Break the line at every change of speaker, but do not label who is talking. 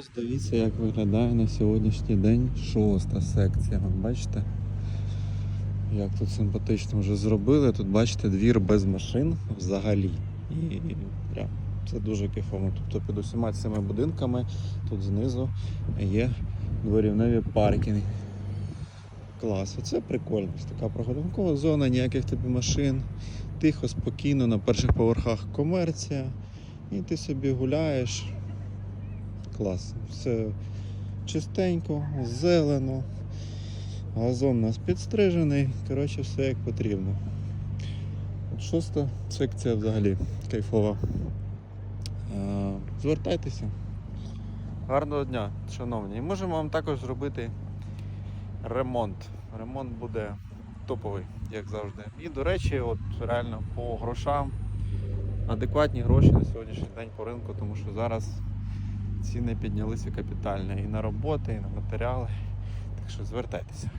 Ось дивіться, як виглядає на сьогоднішній день шоста секція. Бачите? Як тут симпатично вже зробили. Тут бачите двір без машин взагалі. І прям це дуже кайфово. Тобто під усіма цими будинками тут знизу є дворівневі паркінги. Клас, оце прикольно. Така прогулянкова зона, ніяких тобі машин. Тихо, спокійно, на перших поверхах комерція. І ти собі гуляєш. Клас. Все чистенько, зелено. Газон у нас підстрижений. Коротше, все як потрібно. От шоста секція взагалі кайфова. Е, Звертайтеся. Гарного дня, шановні. І можемо вам також зробити ремонт. Ремонт буде топовий, як завжди. І, до речі, от реально по грошам адекватні гроші на сьогоднішній день по ринку, тому що зараз ціни піднялися капітально і на роботи, і на матеріали. Так що звертайтеся.